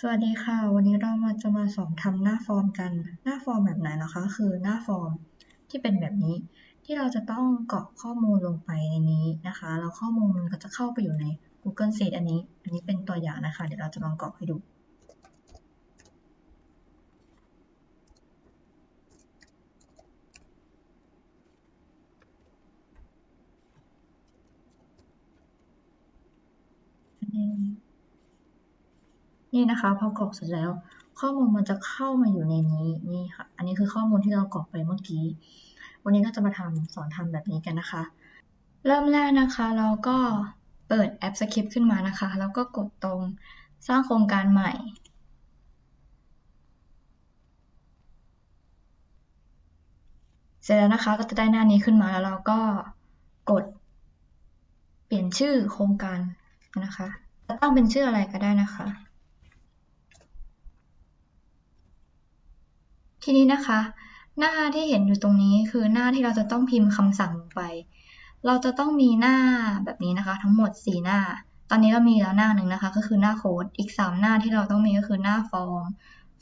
สวัสดีค่ะ วันนี้เรามาจะมาสอนทำหน้าฟอร์มกัน หน้าฟอร์มแบบไหนนะคะ คือหน้าฟอร์มที่เป็นแบบนี้ ที่เราจะต้องกรอกข้อมูลลงไปในนี้นะคะ แล้วข้อมูลมันก็จะเข้าไปอยู่ใน Google Sheet อันนี้ อันนี้เป็นตัวอย่างนะคะ เดี๋ยวเราจะลองกรอกให้ดู นี่นะคะพอกรอกเสร็จแล้ว ข้อมูลมันจะเข้ามาอยู่ในนี้นี่ค่ะ อันนี้คือข้อมูลที่เรากรอกไปเมื่อกี้ วันนี้ก็จะมาทำสอนทำแบบนี้กันนะคะ เริ่มแรกนะคะเราก็เปิดแอปสคริปต์ขึ้นมานะคะ แล้วก็กดตรงสร้างโครงการใหม่ เสร็จแล้วนะคะก็จะได้หน้านี้ขึ้นมาแล้วเราก็กด เปลี่ยนชื่อโครงการนะคะจะตั้งเป็นชื่ออะไรก็ได้นะคะ ทีนี้นะคะ หน้าที่เห็นอยู่ตรงนี้คือหน้าที่เราจะต้องพิมพ์คำสั่งลงไป เราจะต้องมีหน้าแบบนี้นะคะ ทั้งหมด 4 หน้า ตอนนี้เรามีแล้วหน้าหนึ่งนะคะ ก็คือหน้าโค้ดอีก 3 หน้าที่เราต้องมีก็คือหน้าฟอร์ม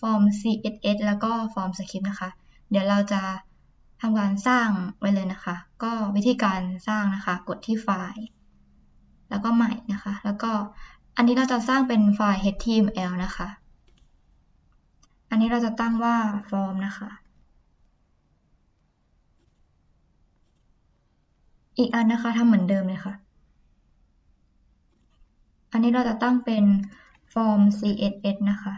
ฟอร์ม CSS แล้วก็ฟอร์มสคริปต์นะคะ เดี๋ยวเราจะทำการสร้างไว้เลยนะคะ ก็วิธีการสร้างนะคะ กดที่ไฟล์ แล้วก็ใหม่นะคะ แล้วก็อันนี้เราจะสร้างเป็นไฟล์ HTML นะคะ อันนี้เราจะตั้งว่าฟอร์มนะคะ อีกอันนะคะทำเหมือนเดิมเลยค่ะ อันนี้เราจะตั้งเป็นฟอร์ม CSS นะคะ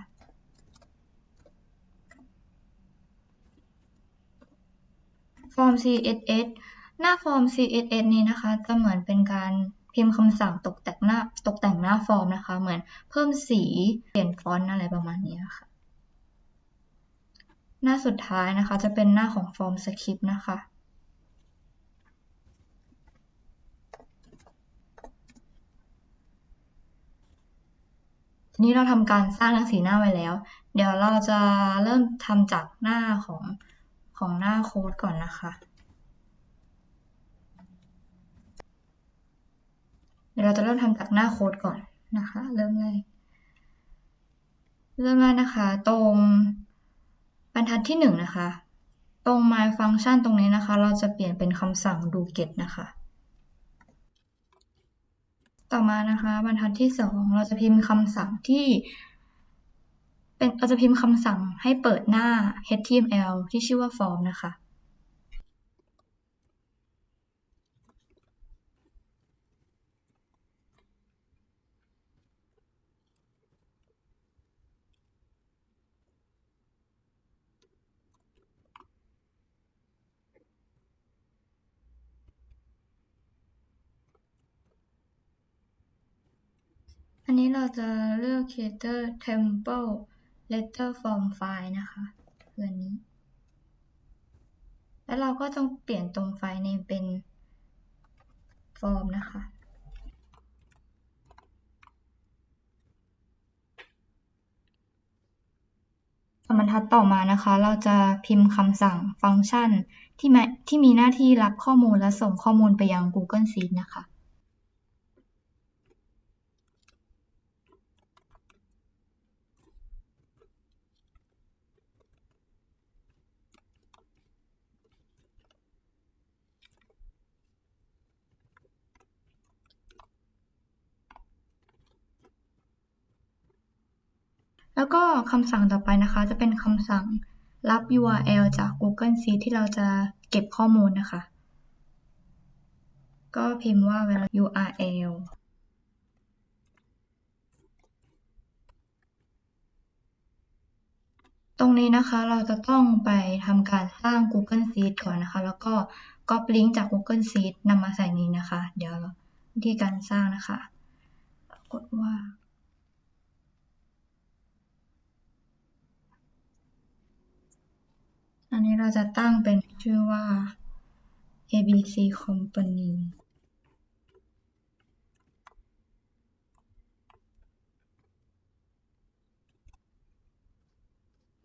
ฟอร์ม CSS หน้าฟอร์ม CSS นี้นะคะจะเหมือนเป็นการพิมพ์คำสั่งตกแต่งหน้าตกแต่งหน้าฟอร์มนะคะ เหมือนเพิ่มสีเปลี่ยนฟอนต์อะไรประมาณนี้ค่ะ หน้าสุดท้ายนะคะ จะเป็นหน้าของฟอร์มสคริปต์นะคะ ทีนี้เราทำการสร้างทั้งสีหน้าไว้แล้ว เดี๋ยวเราจะเริ่มทำจากหน้าของของหน้าโค้ดก่อนนะคะเดี๋ยวเราจะเริ่มทำจากหน้าโค้ดก่อนนะคะ เริ่มแรกเริ่มแรกนะคะ ตรง บรรทัดที่หนึ่งนะคะ ตรง my function ตรงนี้นะคะ เราจะเปลี่ยนเป็นคำสั่ง do get นะคะ ต่อมานะคะ บรรทัดที่สองเราจะพิมพ์คำสั่งที่เป็นเราจะพิมพ์คำสั่งให้เปิดหน้า HTML ที่ชื่อว่า form นะคะ อั นี้เราจะเลือก creator temple letter form file นะคะคืออันนี้ แล้วเราก็ต้องเปลี่ยนตรงไฟล์ name เป็น form นะคะบรรทัดต่อมานะคะ เราจะพิมพ์คำสั่งฟังก์ชันที่ที่มีหน้าที่รับข้อมูลและส่งข้อมูลไปยัง Google Sheet นะคะ แล้วก็คำสั่งต่อไปนะคะ จะเป็นคำสั่งรับ URL จาก Google Sheet ที่เราจะเก็บข้อมูลนะคะ ก็พิมพ์ว่า URL ตรงนี้นะคะเราจะต้องไปทำการสร้าง Google Sheet ก่อนนะคะ แล้วก็ก๊อปลิงก์จาก Google Sheet นำมาใส่นี้นะคะ เดี๋ยววิธีการสร้างนะคะ กดว่า อันนี้เราจะตั้งเป็นชื่อว่า ABC Company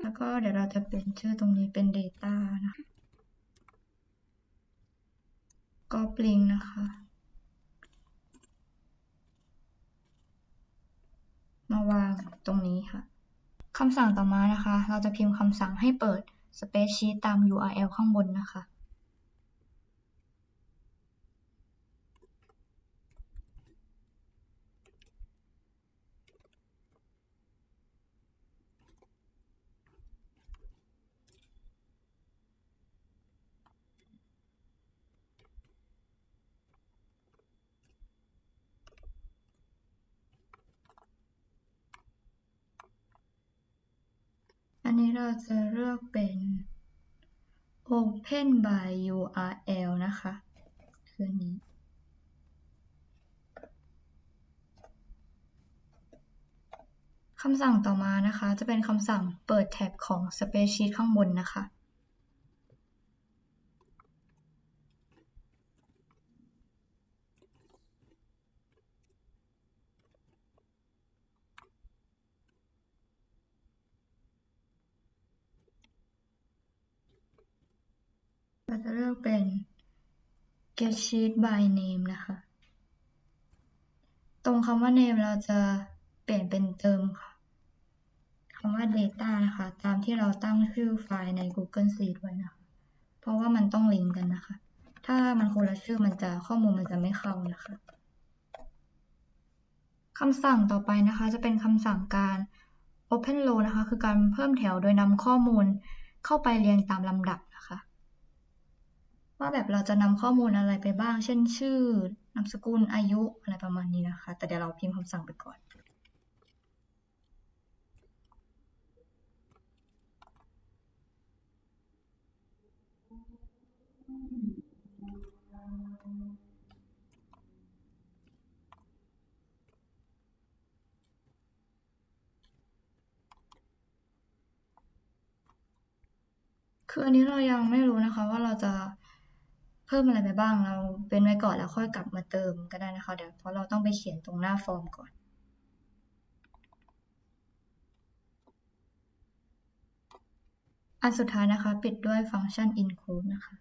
แล้วก็เดี๋ยวเราจะเปลี่ยนชื่อตรงนี้เป็น Data นะก็ปลิงนะคะ มาวางตรงนี้ค่ะคำสั่งต่อมานะคะ เราจะพิมพ์คำสั่งให้เปิด สเปซชีตตาม URL ข้างบนนะคะ นนี้เราจะเลือกเป็น Open by URL นะคะคือนี้ คำสั่งต่อมานะคะ จะเป็นคำสั่งเปิดแท็บของ Spreadsheet ข้างบนนะคะ เราจะเลือกเป็น get sheet by name นะคะ ตรงคำว่า name เราจะเปลี่ยนเป็นเติมค่ะคำว่า data นะคะ ตามที่เราตั้งชื่อไฟล์ใน Google Sheet ไว้นะคะ เพราะว่ามันต้องลิงก์กันนะคะ ถ้ามันคนละชื่อมันจะข้อมูลมันจะไม่เข้านะคะคำสั่งต่อไปนะคะ จะเป็นคำสั่งการ open row นะคะ คือการเพิ่มแถวโดยนำข้อมูลเข้าไปเรียงตามลำดับนะคะ ว่าแบบเราจะนำข้อมูลอะไรไปบ้าง เช่นชื่อ นามสกุล อายุ อะไรประมาณนี้นะคะ แต่เดี๋ยวเราพิมพ์คำสั่งไปก่อน คืออันนี้เรายังไม่รู้นะคะว่าเราจะ เพิ่มอะไรไปบ้างเราเป็นไว้ก่อนแล้วค่อยกลับมาเติมก็ได้นะคะเดี๋ยวเพราะเราต้องไปเขียนตรงหน้าฟอร์มก่อนอันสุดท้ายนะคะ ปิดด้วยฟังก์ชัน include นะคะ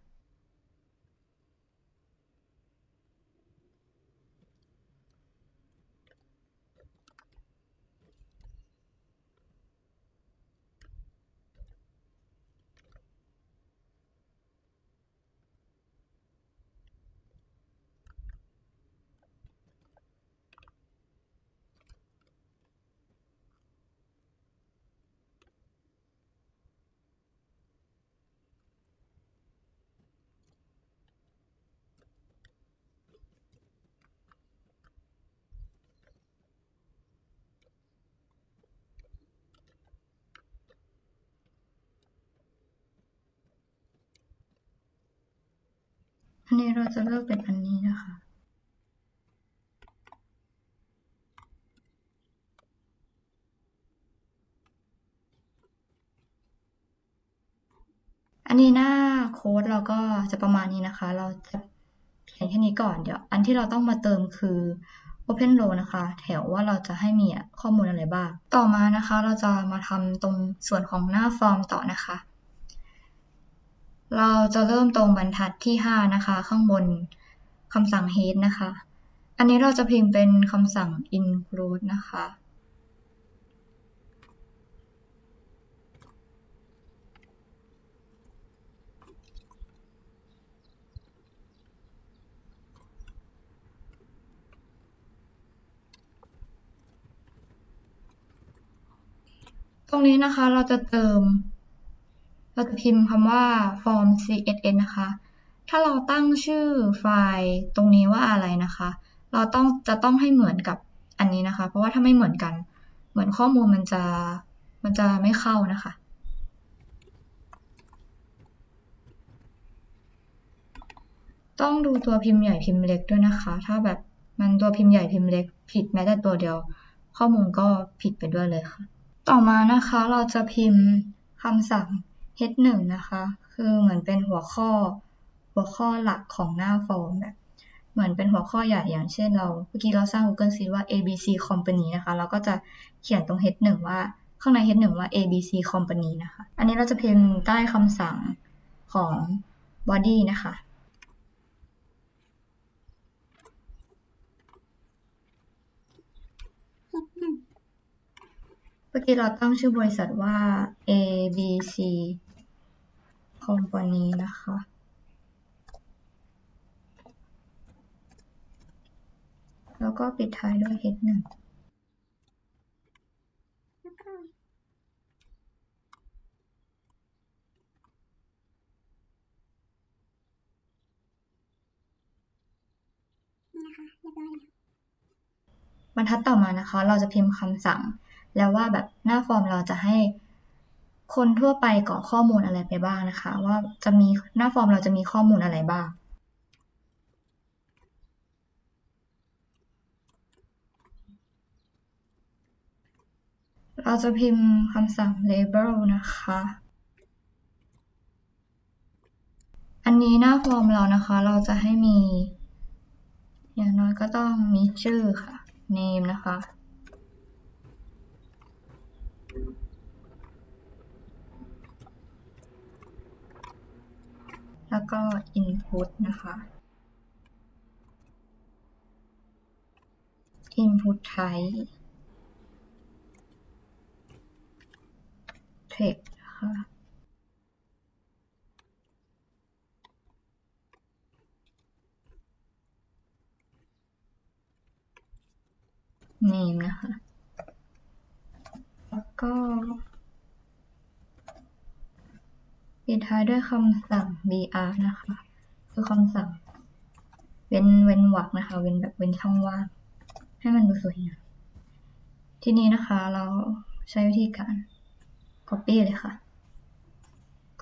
อันนี้เราจะเลือกเป็นอันนี้นะคะ อันนี้หน้าโค้ดเราก็จะประมาณนี้นะคะ เราจะเขียนแค่นี้ก่อนเดี๋ยว อันที่เราต้องมาเติมคือ Open Row นะคะ แถวว่าเราจะให้มีข้อมูลอะไรบ้าง ต่อมานะคะ เราจะมาทำตรงส่วนของหน้าฟอร์มต่อนะคะ เราจะเริ่มตรงบรรทัดที่ 5 นะคะ ข้างบนคำสั่ง head นะคะ อันนี้เราจะพิมพ์เป็นคำสั่ง include นะคะ ตรงนี้นะคะเราจะเติม เราจะพิมพ์คำว่า form css นะคะ ถ้าเราตั้งชื่อไฟล์ตรงนี้ว่าอะไรนะคะ เราต้องจะต้องให้เหมือนกับอันนี้นะคะ เพราะว่าถ้าไม่เหมือนกัน เหมือนข้อมูลมันจะมันจะไม่เข้านะคะ ต้องดูตัวพิมพ์ใหญ่พิมพ์เล็กด้วยนะคะ ถ้าแบบมันตัวพิมพ์ใหญ่พิมพ์เล็กผิดแม้แต่ตัวเดียว ข้อมูลก็ผิดไปด้วยเลยค่ะ ต่อมานะคะเราจะพิมพ์คำสั่ง h1 นะคะ คือเหมือนเป็นหัวข้อหัวข้อหลักของหน้าฟอร์มแบบเหมือนเป็นหัวข้อใหญ่อย่างเช่นเราเมื่อกี้เราสร้าง Google Sheet ว่า ABC Company นะคะ เราก็จะเขียนตรง h1 ว่าข้างใน h1 ว่า ABC Company นะคะ อันนี้เราจะพิมพ์ใต้คำสั่งของ body นะคะเมื่อกี้เราตั้งชื่อบริษัทว่า ABC Company นะคะ แล้วก็ปิดท้ายด้วย H หนึ่งแล้วก็นี่นะคะเรียบร้อยแล้วบรรทัดต่อมานะคะ เราจะพิมพ์คำสั่ง แล้วว่าแบบหน้าฟอร์มเราจะให้ คนทั่วไปกรอกข้อมูลอะไรไปบ้างนะคะ ว่าจะมีหน้าฟอร์มเราจะมีข้อมูลอะไรบ้าง เราจะพิมพ์คำสั่ง label นะคะ อันนี้หน้าฟอร์มเรานะคะ เราจะให้มี อย่างน้อยก็ต้องมีชื่อค่ะ name นะคะ แล้วก็ input นะคะ input type text นะคะ name นะคะ แล้วก็ ปิดท้ายด้วยคำสั่ง br นะคะ คือคำสั่ง เว้นเว้นวรรคนะคะ เว้นแบบเว้นช่องว่างให้มันดูสวยงามทีนี้นะคะเราใช้วิธีการ copy เลยค่ะ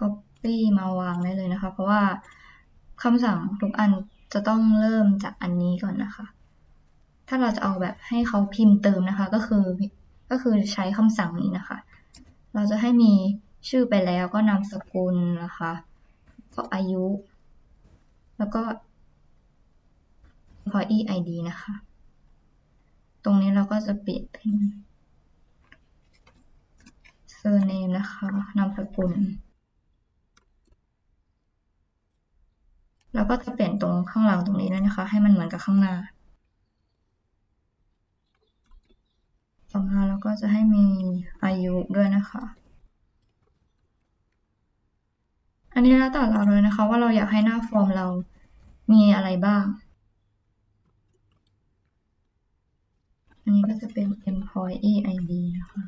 copy มาวางได้เลยนะคะ เพราะว่าคำสั่งทุกอันจะต้องเริ่มจากอันนี้ก่อนนะคะ ถ้าเราจะเอาแบบให้เขาพิมพ์เติมนะคะ ก็คือก็คือใช้คำสั่งนี้นะคะ เราจะให้มี ชื่อไปแล้วก็นามสกุลนะคะ ก็อายุ แล้วก็ employee ID นะคะ ตรงนี้เราก็จะเปลี่ยนเป็น surname นะคะ นามสกุล แล้วก็จะเปลี่ยนตรงข้างหลังตรงนี้ด้วยนะคะ ให้มันเหมือนกับข้างหน้า ต่อมาเราก็จะให้มีอายุด้วยนะคะ อันนี้แล้วแต่เราเลยนะคะ ว่าเราอยากให้หน้าฟอร์มเรามีอะไรบ้าง อันนี้ก็จะเป็น employee ID นะคะ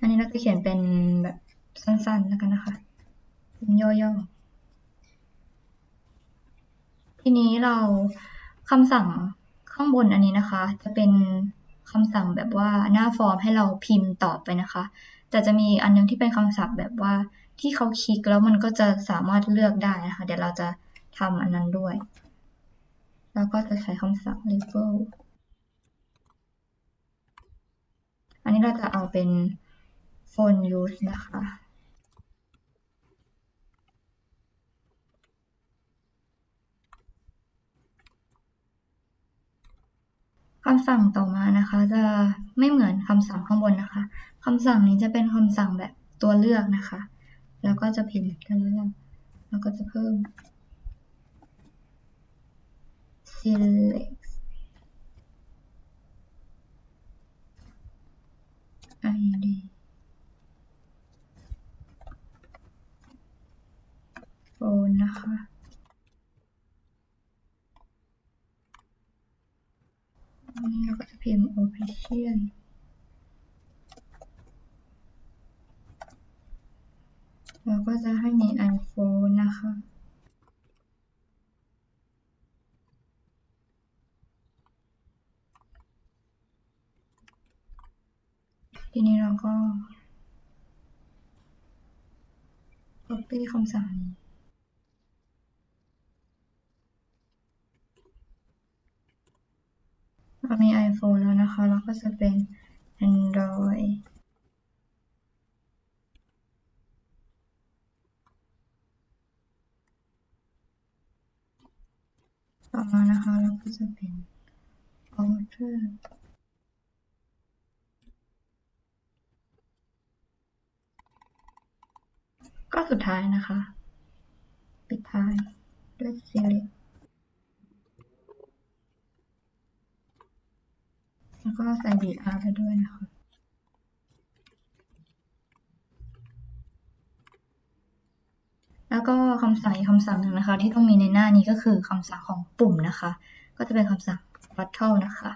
อันนี้เราจะเขียนเป็นแบบสั้นๆแล้วกันนะคะเป็นย่อๆ ทีนี้เราคำสั่ง ข้างบนอันนี้นะคะ จะเป็นคำสั่งแบบว่าหน้าฟอร์มให้เราพิมพ์ตอบไปนะคะ แต่จะมีอันนึงที่เป็นคำศัพท์แบบว่าที่เขาคลิกแล้วมันก็จะสามารถเลือกได้นะคะ เดี๋ยวเราจะทำอันนั้นด้วย แล้วก็จะใช้คำสั่ง label อันนี้เราจะเอาเป็น phone use นะคะ คำสั่งต่อมานะคะ จะไม่เหมือนคำสั่งข้างบนนะคะคำสั่งนี้จะเป็นคำสั่งแบบตัวเลือกนะคะ แล้วก็จะพิมพ์กันเลือกแล้วก็จะเพิ่ม select id phone นะคะ อันนี้เราก็จะ พิมพ์ official แล้วก็จะให้มี iPhone นะคะ ทีนี้เราก็ copy คำสั่งนี้ เรามี iPhone แล้วนะคะ แล้วก็จะเป็น Android ต่อมานะคะเราก็จะเป็น Order ก็สุดท้ายนะคะ ปิดท้ายด้วย select แล้วก็ใส่ br ไปด้วยนะคะแล้วก็คำสั่งคำสั่งหนึ่งนะคะ ที่ต้องมีในหน้านี้ก็คือคำสั่งของปุ่มนะคะ ก็จะเป็นคำสั่ง bottle นะคะ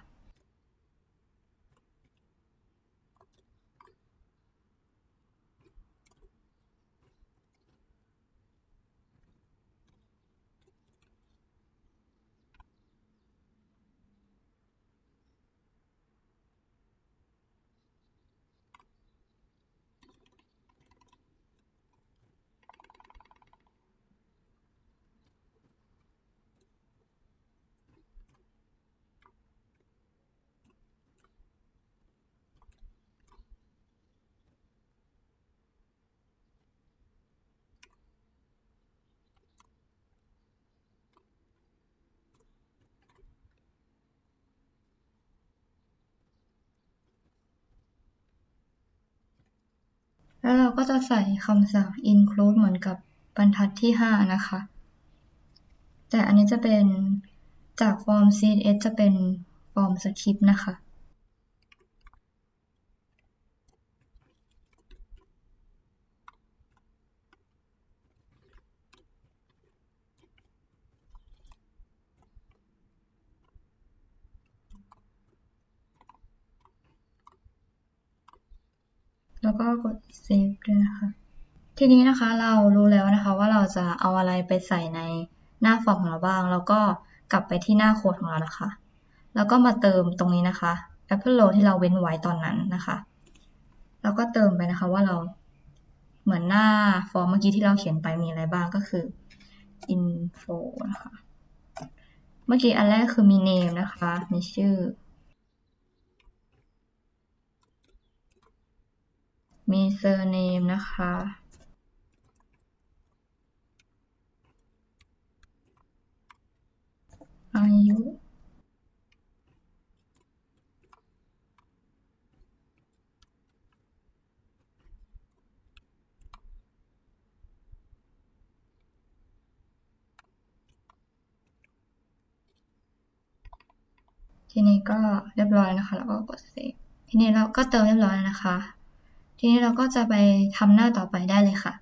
แล้วเราก็จะใส่คำสั่ง include เหมือนกับบรรทัดที่ 5 นะคะ แต่อันนี้จะเป็นจากฟอร์ม CSS จะเป็นฟอร์มสคริปต์นะคะ แล้วก็กด save ด้วยนะคะ ทีนี้นะคะเรารู้แล้วนะคะว่าเราจะเอาอะไรไปใส่ในหน้าฟอร์มของเราบ้าง แล้วก็กลับไปที่หน้าโค้ดของเรานะคะ แล้วก็มาเติมตรงนี้นะคะ Apple Row ที่เราเว้นไว้ตอนนั้นนะคะ แล้วก็เติมไปนะคะว่าเราเหมือนหน้าฟอร์มเมื่อกี้ที่เราเขียนไปมีอะไรบ้างก็คือ info นะคะ เมื่อกี้อันแรกคือมี name นะคะ มีชื่อ มี surname นะคะ อายุทีนี้ก็เรียบร้อยนะคะ แล้วก็กด save ทีนี้เราก็เติมเรียบร้อยแล้วนะคะ ทีนี้เราก็จะไปทำหน้าต่อไปได้เลยค่ะ